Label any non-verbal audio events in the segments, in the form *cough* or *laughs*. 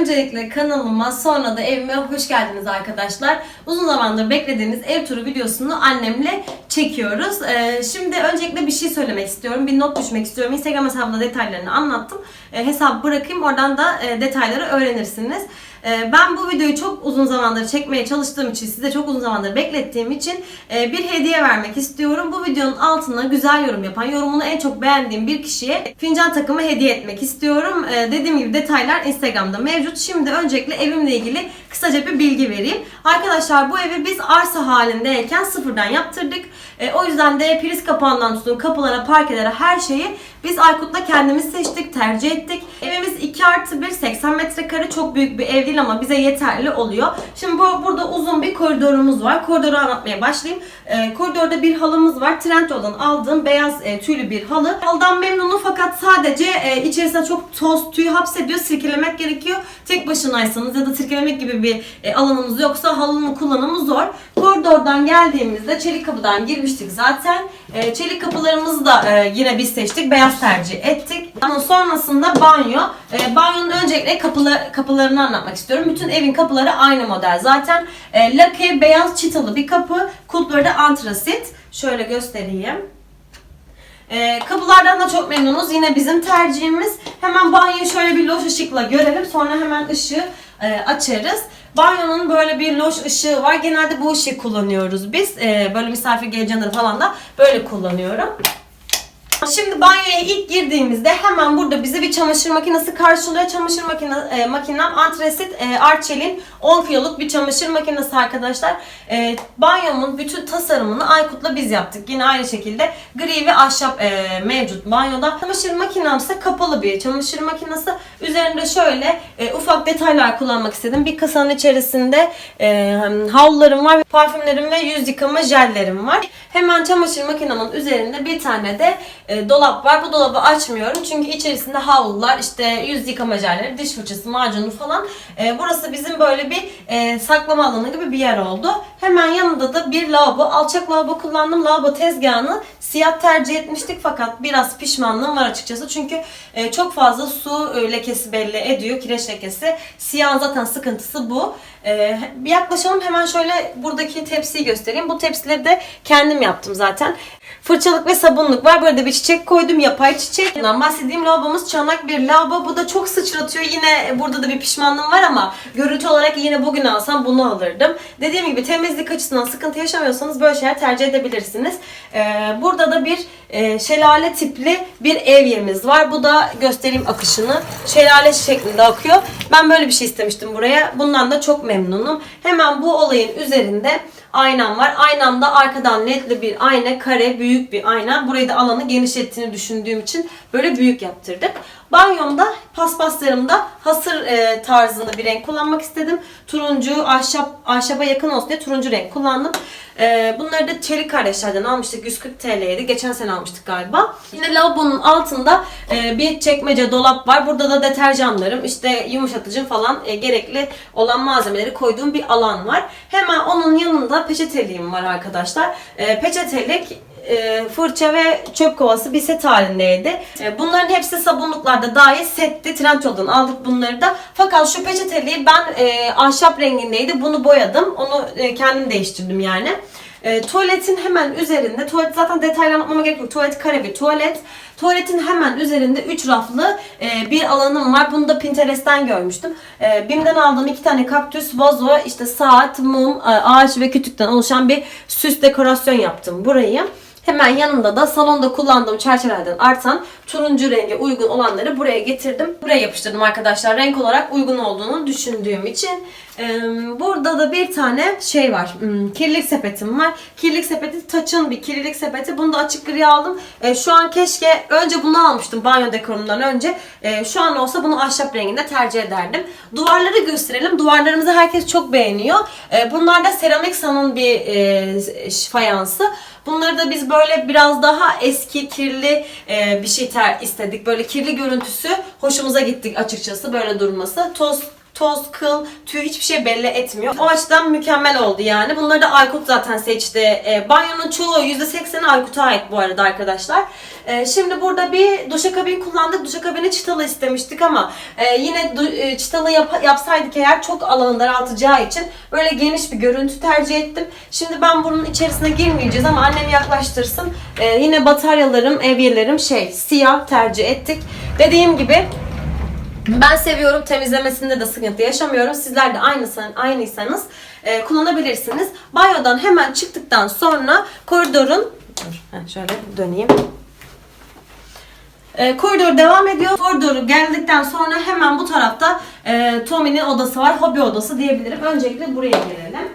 Öncelikle kanalıma sonra da evime hoş geldiniz arkadaşlar. Uzun zamandır beklediğiniz ev turu videosunu annemle çekiyoruz. Ee, şimdi öncelikle bir şey söylemek istiyorum. Bir not düşmek istiyorum. Instagram hesabımda detaylarını anlattım. Ee, hesabı bırakayım oradan da e, detayları öğrenirsiniz. Ee, Ben bu videoyu çok uzun zamandır çekmeye çalıştığım için, size çok uzun zamandır beklettiğim için e, bir hediye vermek istiyorum. Bu videonun altına güzel yorum yapan, yorumunu en çok beğendiğim bir kişiye fincan takımı hediye etmek istiyorum. Ee, Dediğim gibi detaylar Instagram'da mevcut. Şimdi öncelikle evimle ilgili kısaca bir bilgi vereyim. Arkadaşlar bu evi biz arsa halindeyken sıfırdan yaptırdık. Ee, O yüzden de priz kapağından tutun kapılara, parkelere her şeyi biz Aykut'la kendimiz seçtik, tercih ettik. Evimiz 2 artı 1, 80 metrekare çok büyük bir ev değil ama bize yeterli oluyor. Şimdi bu, burada uzun bir koridorumuz var. Koridoru anlatmaya başlayayım. Ee, koridorda bir halımız var. Trendyol'dan aldığım beyaz e, tüylü bir halı. Halıdan memnunum fakat sadece e, içerisinde çok toz tüy hapsediyor. Sirkelemek gerekiyor. Tek başınaysanız ya da sirkelemek gibi bir e, alanınız yoksa halının kullanımı zor. Koridordan geldiğimizde çelik kapıdan girmiştik zaten. E, çelik kapılarımızı da e, yine biz seçtik. Beyaz tercih ettik. Ama sonrasında banyo. E, banyonun öncelikle kapılar, kapılarını anlatmak istiyorum. Bütün evin kapıları aynı model. Zaten e, lake beyaz çitalı bir kapı. Kulpları da antrasit. Şöyle göstereyim. Ee, kapılardan da çok memnunuz. Yine bizim tercihimiz. Hemen banyoyu şöyle bir loş ışıkla görelim. Sonra hemen ışığı e, açarız. Banyonun böyle bir loş ışığı var. Genelde bu ışığı kullanıyoruz biz. Ee, böyle misafir geleceğinde falan da böyle kullanıyorum. Şimdi banyoya ilk girdiğimizde hemen burada bizi bir çamaşır makinesi karşılıyor. Çamaşır makine, e, makinem Antresit e, Arçelik'in 10 kiloluk bir çamaşır makinesi arkadaşlar. E, banyomun bütün tasarımını Aykut'la biz yaptık. Yine aynı şekilde gri ve ahşap e, mevcut banyoda. Çamaşır makinem ise kapalı bir çamaşır makinesi. Üzerinde şöyle e, ufak detaylar kullanmak istedim. Bir kasanın içerisinde e, havlularım var, parfümlerim ve yüz yıkama jellerim var. Hemen çamaşır makinemin üzerinde bir tane de e, dolap var. Bu dolabı açmıyorum çünkü içerisinde havlular, işte yüz yıkama jelleri, diş fırçası, macunu falan. E, burası bizim böyle bir e, saklama alanı gibi bir yer oldu. Hemen yanında da bir lavabo. Alçak lavabo kullandım. Lavabo tezgahını siyah tercih etmiştik fakat biraz pişmanlığım var açıkçası. Çünkü e, çok fazla su lekesi belli ediyor. Kireç lekesi. Siyahın zaten sıkıntısı bu. E, yaklaşalım hemen şöyle buradaki tepsiyi göstereyim. Bu tepsileri de kendim yaptım zaten. Fırçalık ve sabunluk var. De bir çiçek koydum. Yapay çiçek. Bundan bahsettiğim lavabomuz çanak bir lavabo. Bu da çok sıçratıyor. Yine burada da bir pişmanlığım var ama görüntü olarak yine bugün alsam bunu alırdım. Dediğim gibi temizlik açısından sıkıntı yaşamıyorsanız böyle şeyler tercih edebilirsiniz. Ee, burada da bir e, şelale tipli bir evyemiz var. Bu da göstereyim akışını. Şelale şeklinde akıyor. Ben böyle bir şey istemiştim buraya. Bundan da çok memnunum. Hemen bu olayın üzerinde aynam var. Aynamda arkadan ledli bir ayna, kare, büyük bir ayna. Burayı da alanı genişlettiğini düşündüğüm için böyle büyük yaptırdık. Banyomda paspaslarımda hasır e, tarzında bir renk kullanmak istedim. Turuncu, ahşap, ahşaba yakın olsun diye turuncu renk kullandım. E, bunları da Çelik kardeşlerden almıştık. 140 TL'ydi. Geçen sene almıştık galiba. Yine lavabonun altında e, bir çekmece dolap var. Burada da deterjanlarım, işte yumuşatıcım falan e, gerekli olan malzemeleri koyduğum bir alan var. Hemen onun yanında peçeteliğim var arkadaşlar. E, peçetelik e, fırça ve çöp kovası bir set halindeydi. E, bunların hepsi sabunluklarda dahil setti. Trendyol'dan aldık bunları da. Fakat şu peçeteliği ben e, ahşap rengindeydi. Bunu boyadım. Onu e, kendim değiştirdim yani. E, tuvaletin hemen üzerinde, tuvalet zaten detaylı anlatmama gerek yok. Tuvalet kare bir tuvalet. Tuvaletin hemen üzerinde 3 raflı e, bir alanım var. Bunu da Pinterest'ten görmüştüm. E, BİM'den aldığım iki tane kaktüs, vazo, işte saat, mum, e, ağaç ve kütükten oluşan bir süs dekorasyon yaptım burayı. Hemen yanında da salonda kullandığım çerçevelerden artan turuncu renge uygun olanları buraya getirdim. Buraya yapıştırdım arkadaşlar. Renk olarak uygun olduğunu düşündüğüm için. Burada da bir tane şey var. Hmm, kirlilik sepetim var. Kirlilik sepeti taçın bir kirlilik sepeti. Bunu da açık gri aldım. Ee, şu an keşke önce bunu almıştım banyo dekorumdan önce. Ee, şu an olsa bunu ahşap renginde tercih ederdim. Duvarları gösterelim. Duvarlarımızı herkes çok beğeniyor. Ee, bunlar da seramik sanın bir e, fayansı. Bunları da biz böyle biraz daha eski kirli e, bir şey ter istedik. Böyle kirli görüntüsü hoşumuza gittik açıkçası böyle durması. Toz toz, kıl, tüy hiçbir şey belli etmiyor. O açıdan mükemmel oldu yani. Bunları da Aykut zaten seçti. E, banyonun çoğu %80'i Aykut'a ait bu arada arkadaşlar. E, şimdi burada bir duşakabin kullandık. Duşakabini çıtalı istemiştik ama e, yine e, çıtalı yap- yapsaydık eğer çok alanı daraltacağı için böyle geniş bir görüntü tercih ettim. Şimdi ben bunun içerisine girmeyeceğiz ama annem yaklaştırsın. E, yine bataryalarım, evyelerim şey siyah tercih ettik. Dediğim gibi ben seviyorum. Temizlemesinde de sıkıntı yaşamıyorum. Sizler de aynısı, aynıysanız e, kullanabilirsiniz. Banyodan hemen çıktıktan sonra koridorun heh, şöyle döneyim. E, koridor devam ediyor. Koridoru geldikten sonra hemen bu tarafta e, Tommy'nin odası var. Hobi odası diyebilirim. Öncelikle buraya girelim.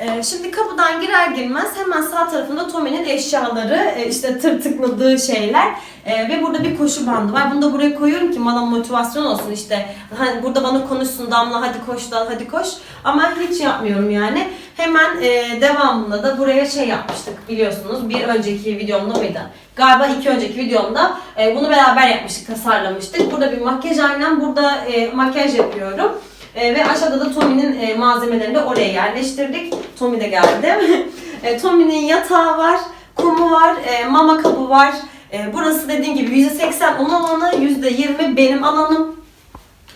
E, şimdi kapıdan girer girmez hemen sağ tarafında Tommy'nin eşyaları, e, işte tırtıkladığı şeyler e, ve burada bir koşu bandı var. Bunu da buraya koyuyorum ki bana motivasyon olsun işte. Hani burada bana konuşsun Damla hadi koş Damla hadi koş. Ama hiç yapmıyorum yani. Hemen e, devamında da buraya şey yapmıştık biliyorsunuz. Bir önceki videomda mıydı? Galiba iki önceki videomda bunu beraber yapmıştık, tasarlamıştık. Burada bir makyaj aynam, burada makyaj yapıyorum. E, ve aşağıda da Tommy'nin e, malzemelerini de oraya yerleştirdik. Tommy de geldi. *laughs* e, Tommy'nin yatağı var, kumu var, e, mama kabı var. E, burası dediğim gibi %80 onun alanı, %20 benim alanım.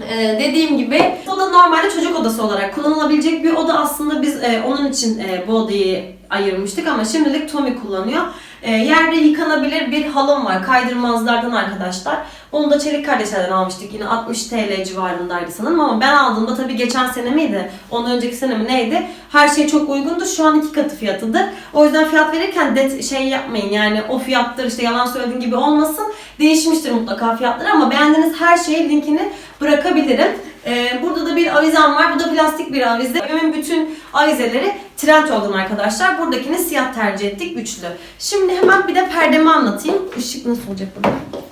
Ee, dediğim gibi bu da normalde çocuk odası olarak kullanılabilecek bir oda aslında biz e, onun için e, bu odayı ayırmıştık ama şimdilik Tommy kullanıyor. E, yerde yıkanabilir bir halım var kaydırmazlardan arkadaşlar. Onu da Çelik Kardeşler'den almıştık yine 60 TL civarındaydı sanırım ama ben aldığımda tabii geçen sene miydi ondan önceki sene mi neydi her şey çok uygundu şu an iki katı fiyatıdır. O yüzden fiyat verirken de şey yapmayın yani o fiyattır işte yalan söylediğim gibi olmasın değişmiştir mutlaka fiyatları ama beğendiğiniz her şeyi linkini bırakabilirim. Ee, burada da bir avizem var. Bu da plastik bir avize. Evimin bütün avizeleri Trendyol'dan arkadaşlar. Buradakini siyah tercih ettik. Üçlü. Şimdi hemen bir de perdemi anlatayım. Işık nasıl olacak burada?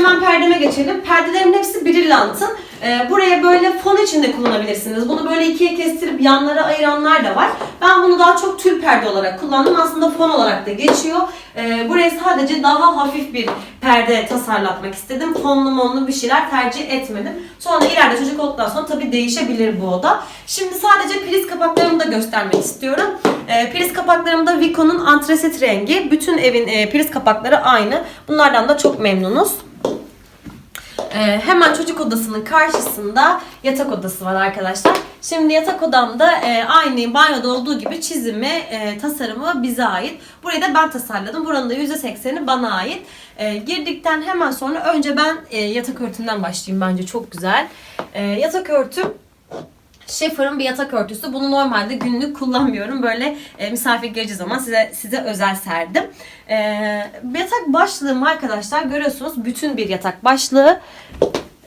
Hemen perdeme geçelim. Perdelerin hepsi Brilliant'ın. Ee, buraya böyle fon içinde kullanabilirsiniz. Bunu böyle ikiye kestirip yanlara ayıranlar da var. Ben bunu daha çok tül perde olarak kullandım. Aslında fon olarak da geçiyor. Ee, buraya sadece daha hafif bir perde tasarlatmak istedim. Fonlu monlu bir şeyler tercih etmedim. Sonra ileride çocuk olduktan sonra tabii değişebilir bu oda. Şimdi sadece priz kapaklarımı da göstermek istiyorum. Ee, priz kapaklarım da Vico'nun antresit rengi. Bütün evin e, priz kapakları aynı. Bunlardan da çok memnunuz. Ee, hemen çocuk odasının karşısında yatak odası var arkadaşlar. Şimdi yatak odamda e, aynı banyoda olduğu gibi çizimi, e, tasarımı bize ait. Burayı da ben tasarladım. Buranın da %80'i bana ait. E, girdikten hemen sonra önce ben e, yatak örtümden başlayayım bence çok güzel. E, yatak örtüm Şefar'ın bir yatak örtüsü. Bunu normalde günlük kullanmıyorum. Böyle e, misafir geleceği zaman size size özel serdim. E, yatak başlığım arkadaşlar görüyorsunuz bütün bir yatak başlığı.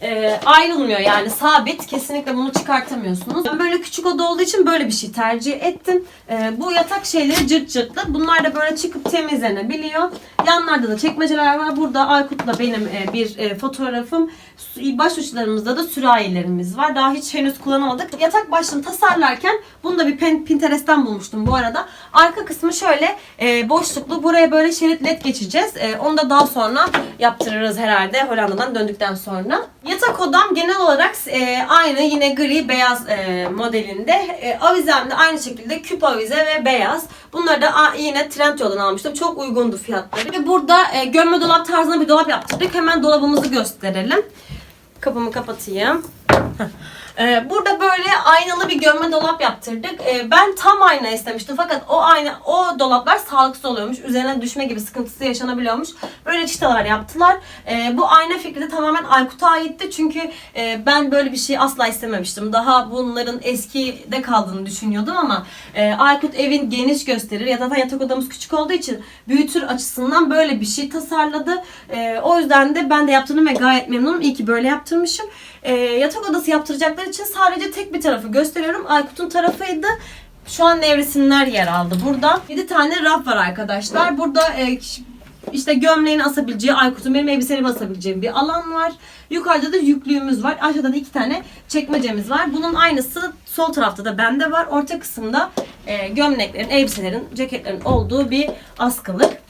E, ayrılmıyor yani sabit. Kesinlikle bunu çıkartamıyorsunuz. Ben böyle küçük oda olduğu için böyle bir şey tercih ettim. E, bu yatak şeyleri cırt cırtlı. Bunlar da böyle çıkıp temizlenebiliyor. Yanlarda da çekmeceler var. Burada Aykut'la benim e, bir e, fotoğrafım. Baş uçlarımızda da sürahilerimiz var. Daha hiç henüz kullanamadık. Yatak başlığını tasarlarken bunu da bir Pin- Pinterest'ten bulmuştum bu arada. Arka kısmı şöyle e, boşluklu. Buraya böyle şerit led geçeceğiz. E, onu da daha sonra yaptırırız herhalde Hollanda'dan döndükten sonra. Yatak odam genel olarak e, aynı yine gri beyaz e, modelinde. E, avizem de aynı şekilde küp avize ve beyaz. Bunları da a, yine Trendyol'dan almıştım. Çok uygundu fiyatları. Ve burada e, gömme dolap tarzında bir dolap yaptırdık. Hemen dolabımızı gösterelim. Kapımı kapatayım. Ee, burada böyle aynalı bir gömme dolap yaptırdık. Ee, ben tam ayna istemiştim fakat o ayna o dolaplar sağlıksız oluyormuş. Üzerine düşme gibi sıkıntısı yaşanabiliyormuş. Böyle çıtalar yaptılar. Ee, bu ayna fikri de tamamen Aykut'a aitti. Çünkü e, ben böyle bir şey asla istememiştim. Daha bunların eskide kaldığını düşünüyordum ama e, Aykut evin geniş gösterir. Ya zaten yatak odamız küçük olduğu için büyütür açısından böyle bir şey tasarladı. O yüzden de ben de yaptığını ve gayet memnunum. İyi ki böyle yaptırmışım. Yatak odası yaptıracaklar için sadece tek bir tarafı gösteriyorum. Aykut'un tarafıydı. Şu an nevresimler yer aldı burada. 7 tane raf var arkadaşlar. Burada e, işte gömleğini asabileceği, Aykut'un benim elbiselerimi asabileceğim bir alan var. Yukarıda da yüklüğümüz var. Aşağıda da iki tane çekmecemiz var. Bunun aynısı sol tarafta da bende var. Orta kısımda e, gömleklerin, elbiselerin, ceketlerin olduğu bir askılık.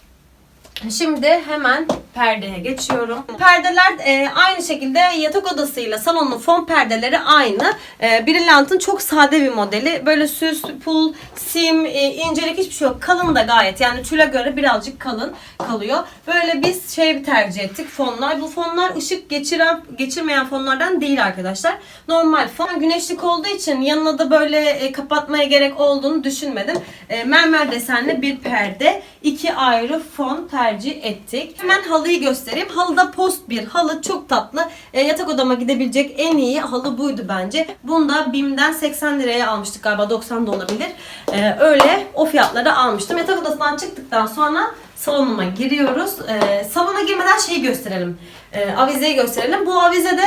Şimdi hemen perdeye geçiyorum. Perdeler e, aynı şekilde yatak odasıyla salonun fon perdeleri aynı. E, Brillant'ın çok sade bir modeli. Böyle süs, pul, sim, e, incelik hiçbir şey yok. Kalın da gayet. Yani tüle göre birazcık kalın kalıyor. Böyle biz şey tercih ettik fonlar. Bu fonlar ışık geçiren geçirmeyen fonlardan değil arkadaşlar. Normal fon. Güneşlik olduğu için yanına da böyle e, kapatmaya gerek olduğunu düşünmedim. E, mermer desenli bir perde. iki ayrı fon tercih ettik. Hemen halıyı göstereyim. Halıda post bir halı. Çok tatlı. E, yatak odama gidebilecek en iyi halı buydu bence. Bunu da BİM'den 80 liraya almıştık galiba 90 da olabilir. E, öyle o fiyatlara almıştım. Yatak odasından çıktıktan sonra salonuma giriyoruz. E, salona girmeden şeyi gösterelim. E, avizeyi gösterelim. Bu avize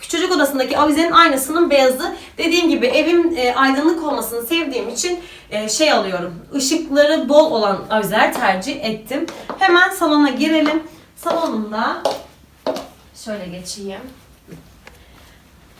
Çocuk odasındaki avizenin aynasının beyazı. Dediğim gibi evim e, aydınlık olmasını sevdiğim için e, şey alıyorum. Işıkları bol olan avizeler tercih ettim. Hemen salona girelim. Salonumda şöyle geçeyim.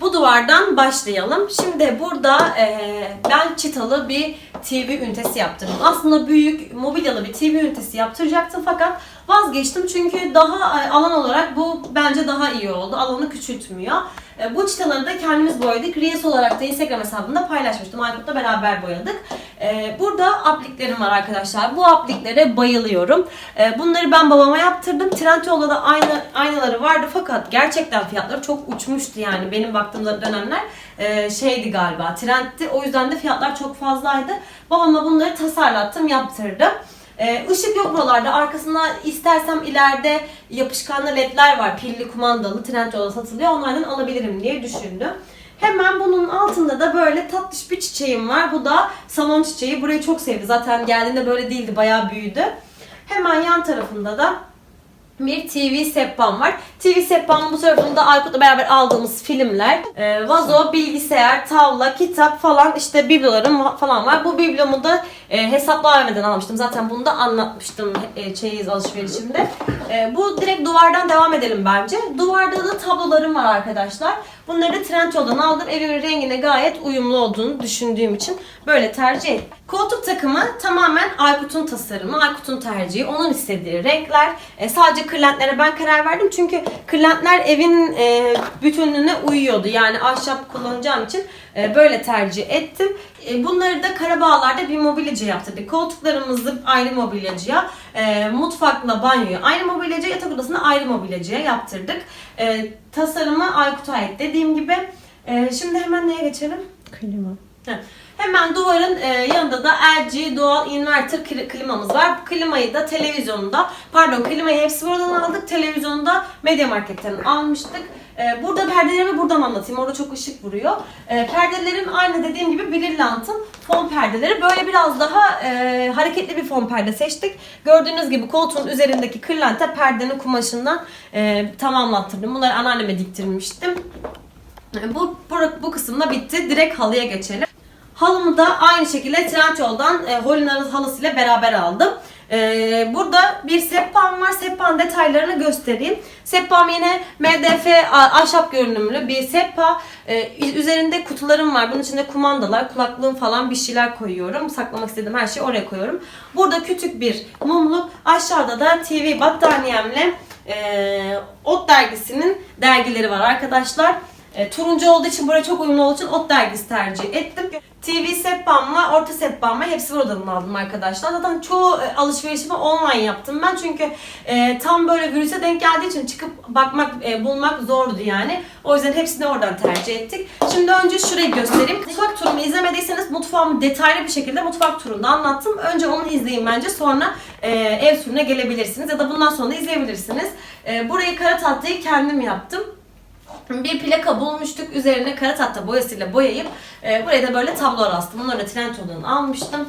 Bu duvardan başlayalım. Şimdi burada e, ben çıtalı bir TV ünitesi yaptırdım. Aslında büyük mobilyalı bir TV ünitesi yaptıracaktım fakat vazgeçtim çünkü daha e, alan olarak bu bence daha iyi oldu. Alanı küçültmüyor. E, bu çıtaları da kendimiz boyadık. Reels olarak da Instagram hesabında paylaşmıştım. Aykut'la beraber boyadık. E, burada apliklerim var arkadaşlar. Bu apliklere bayılıyorum. Bunları ben babama yaptırdım. Trendyol'da da aynı aynaları vardı fakat gerçekten fiyatları çok uçmuştu yani benim baktığım dönemler şeydi galiba trendti. O yüzden de fiyatlar çok fazlaydı. Babama bunları tasarlattım, yaptırdım. Ee, ışık yok buralarda. Arkasında istersem ileride yapışkanlı ledler var. Pilli kumandalı Trendyol'da satılıyor. Onlardan alabilirim diye düşündüm. Hemen bunun altında da böyle tatlış bir çiçeğim var. Bu da salon çiçeği. Burayı çok sevdi. Zaten geldiğinde böyle değildi. Bayağı büyüdü. Hemen yan tarafında da bir TV sehpam var. TV sehpamın bu tarafında Aykut'la beraber aldığımız filmler, e, vazo, bilgisayar, tavla, kitap falan işte biblolarım falan var. Bu biblomu da e, hesaplı AVM'den almıştım. Zaten bunu da anlatmıştım e, çeyiz alışverişimde. E, bu direkt duvardan devam edelim bence. Duvarda da tablolarım var arkadaşlar. Bunları da Trendyol'dan aldım. Evimin rengine gayet uyumlu olduğunu düşündüğüm için böyle tercih ettim. Koltuk takımı tamamen Aykut'un tasarımı, Aykut'un tercihi, onun istediği renkler. E, sadece kırlentlere ben karar verdim çünkü kırlentler evin e, bütünlüğüne uyuyordu. Yani ahşap kullanacağım için böyle tercih ettim. E, bunları da Karabağlar'da bir mobilyacı yaptırdık. Koltuklarımızı ayrı mobilyacıya, e, mutfakla banyoyu ayrı mobilyacıya, yatak odasını ayrı mobilyacıya yaptırdık. E, tasarımı Aykut'a ait dediğim gibi. E, şimdi hemen neye geçelim? Klima. Heh. Hemen duvarın e, yanında da LG doğal inverter kli- klimamız var. Bu klimayı da televizyonda, pardon klimayı hepsi buradan aldık. Televizyonu da Media Market'ten almıştık. E, burada perdelerimi buradan anlatayım. Orada çok ışık vuruyor. E, perdelerim aynı dediğim gibi Brillant'ın fon perdeleri. Böyle biraz daha hareketli bir fon perde seçtik. Gördüğünüz gibi koltuğun üzerindeki kırlente perdenin kumaşından e, tamamlattırdım. Bunları anneanneme diktirmiştim. Bu, bu, bu kısımda bitti. Direkt halıya geçelim. Halımı da aynı şekilde Trendyol'dan e, Holina'nın halısıyla beraber aldım. E, burada bir sehpam var. Sehpanın detaylarını göstereyim. Sehpam yine MDF ahşap görünümlü bir sehpa. E, üzerinde kutularım var. Bunun içinde kumandalar, kulaklığım falan bir şeyler koyuyorum. Saklamak istediğim her şeyi oraya koyuyorum. Burada küçük bir mumluk. Aşağıda da TV battaniyemle e, Ot dergisinin dergileri var arkadaşlar. E, turuncu olduğu için buraya çok uyumlu olduğu için Ot dergisi tercih ettim. TV sehpamla, orta sehpamla hepsi buradan aldım arkadaşlar. Zaten çoğu e, alışverişimi online yaptım ben çünkü e, tam böyle virüse denk geldiği için çıkıp bakmak, e, bulmak zordu yani. O yüzden hepsini oradan tercih ettik. Şimdi önce şurayı göstereyim. Mutfak turumu izlemediyseniz mutfağımı detaylı bir şekilde mutfak turunda anlattım. Önce onu izleyin bence sonra e, ev turuna gelebilirsiniz ya da bundan sonra izleyebilirsiniz. E, burayı kara tahtayı kendim yaptım bir plaka bulmuştuk. Üzerine kara tahta boyasıyla boyayıp e, buraya da böyle tablolar astım. Bunları da Trendyol'dan almıştım.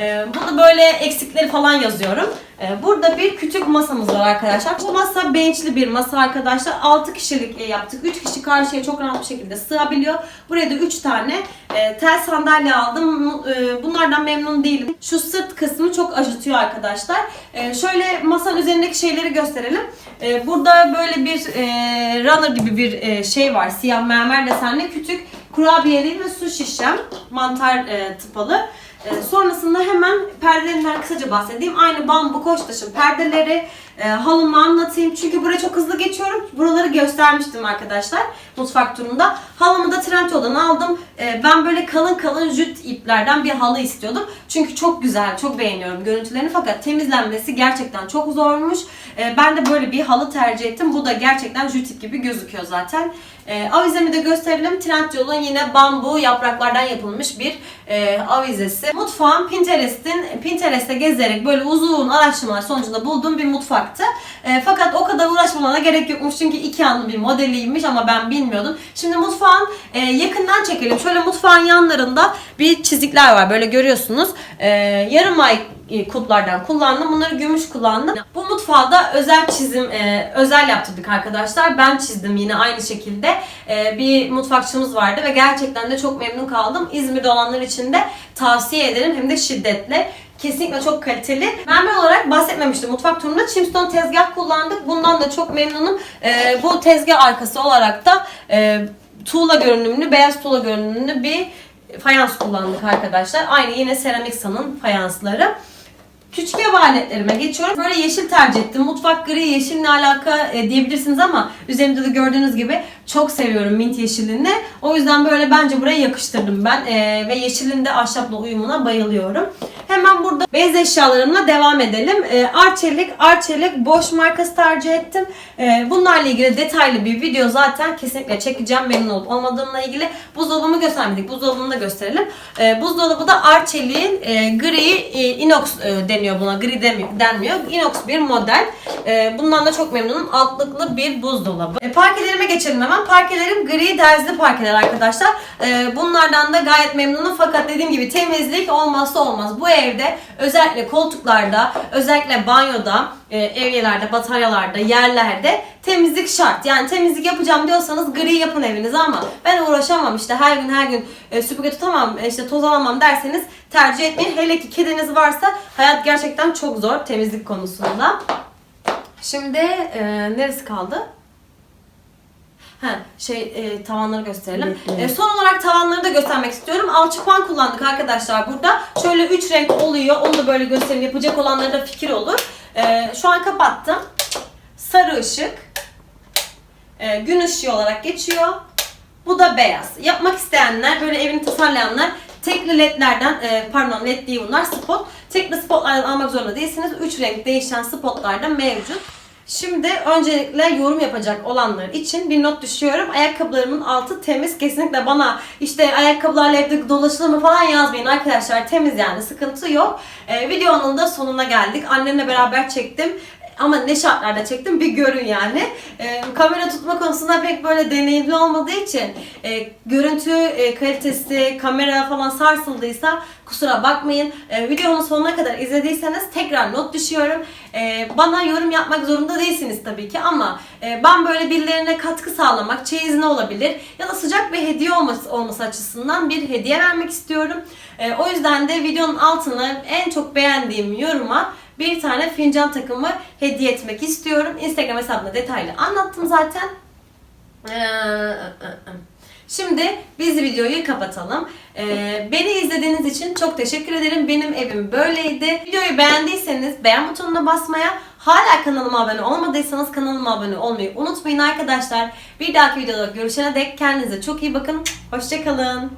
E, burada böyle eksikleri falan yazıyorum. E, burada bir küçük masamız var arkadaşlar. Bu masa benchli bir masa arkadaşlar. 6 kişilik e, yaptık. 3 kişi karşıya çok rahat bir şekilde sığabiliyor. Buraya da 3 tane e, tel sandalye aldım. E, bunlardan memnun değilim. Şu sırt kısmı çok acıtıyor arkadaşlar. Şöyle masanın üzerindeki şeyleri gösterelim. Burada böyle bir runner gibi bir şey var. Siyah mermer desenli küçük kurabiyeli ve su şişem. Mantar tıpalı. E, sonrasında hemen perdelerinden kısaca bahsedeyim. Aynı bambu koçtaşın perdeleri. e, halımı anlatayım. Çünkü buraya çok hızlı geçiyorum. Buraları göstermiştim arkadaşlar mutfak turunda. Halımı da Trendyol'dan aldım. E, ben böyle kalın kalın jüt iplerden bir halı istiyordum. Çünkü çok güzel, çok beğeniyorum görüntülerini fakat temizlenmesi gerçekten çok zormuş. E, ben de böyle bir halı tercih ettim. Bu da gerçekten jüt ip gibi gözüküyor zaten. E, avizemi de gösterelim. Trendyol'un yine bambu yapraklardan yapılmış bir e, avizesi. Mutfağım Pinterest'in Pinterest'te gezerek böyle uzun araştırmalar sonucunda bulduğum bir mutfaktı. E, fakat o kadar uğraşmama gerek yokmuş çünkü iki yanlı bir modeliymiş ama ben bilmiyordum. Şimdi mutfağın e, yakından çekelim. Şöyle mutfağın yanlarında bir çizikler var. Böyle görüyorsunuz. E, yarım ay kulplardan kullandım. Bunları gümüş kullandım. Bu mutfağı da özel çizim, e, özel yaptırdık arkadaşlar. Ben çizdim yine aynı şekilde. E, bir mutfakçımız vardı ve gerçekten de çok memnun kaldım. İzmir'de olanlar için de tavsiye ederim hem de şiddetle. Kesinlikle çok kaliteli. Mermer olarak bahsetmemiştim. Mutfak turunda Chimstone tezgah kullandık. Bundan da çok memnunum. E, bu tezgah arkası olarak da e, tuğla görünümlü, beyaz tuğla görünümlü bir fayans kullandık arkadaşlar. Aynı yine Ceramixa'nın fayansları. Küçük ev aletlerime geçiyorum. Böyle yeşil tercih ettim. Mutfak gri yeşille alaka e, diyebilirsiniz ama üzerimde de gördüğünüz gibi çok seviyorum mint yeşilini. O yüzden böyle bence buraya yakıştırdım ben. E, ve yeşilin de ahşapla uyumuna bayılıyorum. Hemen burada beyaz eşyalarımla devam edelim. E, Arçelik, Arçelik Boş markası tercih ettim. E, bunlarla ilgili detaylı bir video zaten kesinlikle çekeceğim memnun olup olmadığımla ilgili. Buzdolabımı göstermedik. Buzdolabını da gösterelim. E, buzdolabı da Arçelik'in e, gri e, inox e, deniyor buna. Gri demiyor, denmiyor. Inox bir model. E, bundan da çok memnunum. Altlıklı bir buzdolabı. E, parkelerime geçelim hemen. Parkelerim gri derzli parkeler arkadaşlar. E, bunlardan da gayet memnunum. Fakat dediğim gibi temizlik olmazsa olmaz. Bu evde özellikle koltuklarda, özellikle banyoda, e, evyelerde, bataryalarda, yerlerde temizlik şart. Yani temizlik yapacağım diyorsanız gri yapın evinizi ama ben uğraşamam işte her gün her gün e, süpürge tutamam, e, işte toz alamam derseniz tercih etmeyin. Hele ki kediniz varsa hayat gerçekten çok zor temizlik konusunda. Şimdi e, neresi kaldı? Ha, şey e, tavanları gösterelim. Evet, evet. E, son olarak tavanları da göstermek istiyorum. Alçıpan kullandık arkadaşlar burada. Şöyle 3 renk oluyor. Onu da böyle göstereyim. Yapacak olanlara da fikir olur. E, şu an kapattım. Sarı ışık. E, gün ışığı olarak geçiyor. Bu da beyaz. Yapmak isteyenler, böyle evini tasarlayanlar tekli ledlerden, e, pardon led değil bunlar spot. Tekli spotlardan almak zorunda değilsiniz. 3 renk değişen spotlar da mevcut. Şimdi öncelikle yorum yapacak olanlar için bir not düşüyorum. Ayakkabılarımın altı temiz. Kesinlikle bana işte ayakkabılarla evde dolaşılır mı falan yazmayın arkadaşlar. Temiz yani sıkıntı yok. Ee, videonun da sonuna geldik. Annemle beraber çektim. Ama ne şartlarda çektim bir görün yani. Ee, kamera tutma konusunda pek böyle deneyimli olmadığı için e, görüntü e, kalitesi, kamera falan sarsıldıysa kusura bakmayın. E, videonun sonuna kadar izlediyseniz tekrar not düşüyorum. E, bana yorum yapmak zorunda değilsiniz tabii ki ama e, ben böyle birilerine katkı sağlamak, çeyiz ne olabilir ya da sıcak bir hediye olması, olması açısından bir hediye vermek istiyorum. E, o yüzden de videonun altına en çok beğendiğim yoruma bir tane fincan takımı hediye etmek istiyorum. Instagram hesabımda detaylı anlattım zaten. Ee, Şimdi biz videoyu kapatalım. Ee, beni izlediğiniz için çok teşekkür ederim. Benim evim böyleydi. Videoyu beğendiyseniz beğen butonuna basmaya, hala kanalıma abone olmadıysanız kanalıma abone olmayı unutmayın arkadaşlar. Bir dahaki videoda görüşene dek kendinize çok iyi bakın. Hoşçakalın.